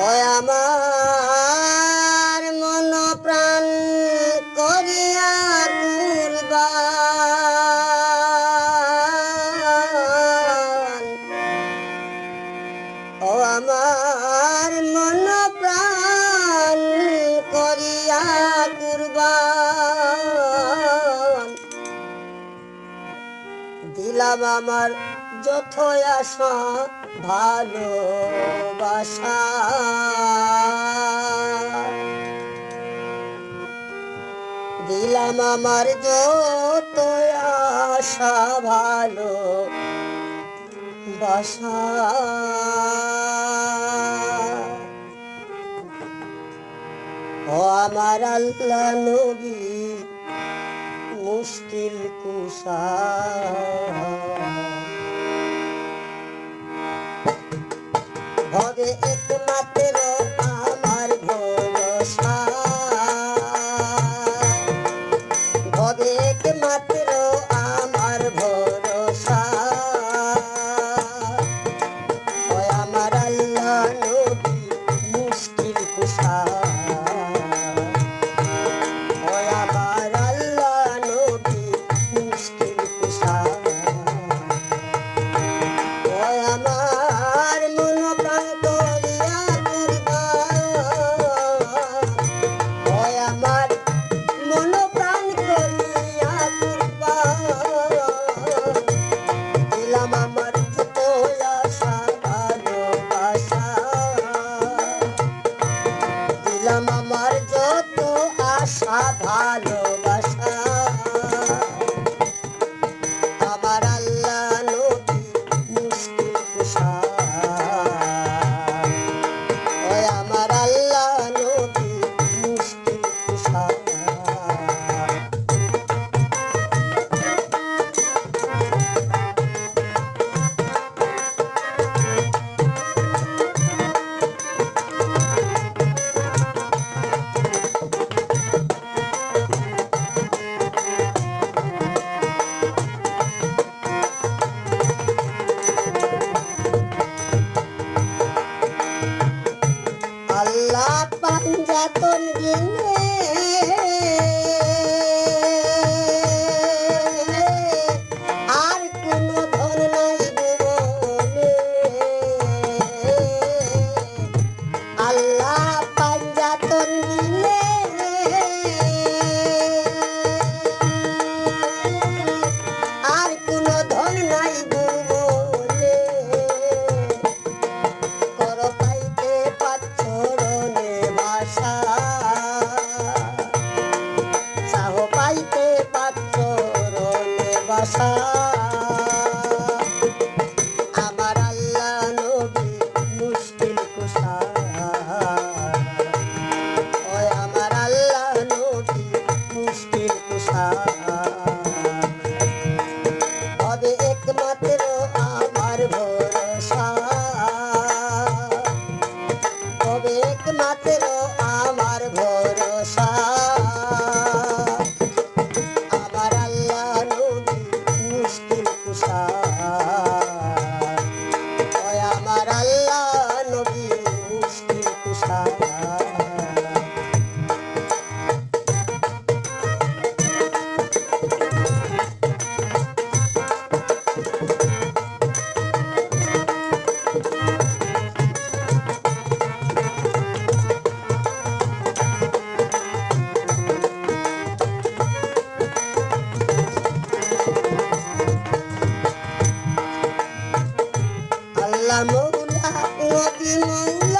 হয় আমার মন প্রাণ করিয়া তুলবা ও আমার মন প্রাণ করিয়া কুরবান দিলাম আমার যথ আশা ভালোবাসা। দিলাম আমার যত আশা ভালো বাসা ও আমার আল্লাহ নবী, মুশকিল কুষা Come on. baton ginoo Asha Allah mola, la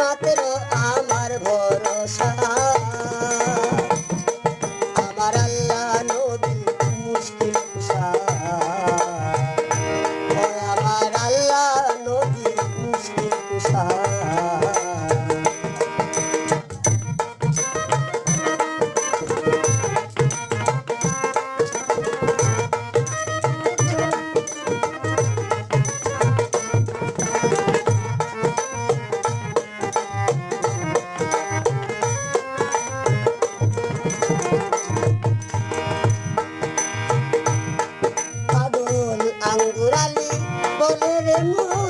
একমাত্র আমার ভরসা। আমার আল্লাহ নবীন মুশকিল আমার আল্লাহ নবীন মুশকিল কালী বলের মো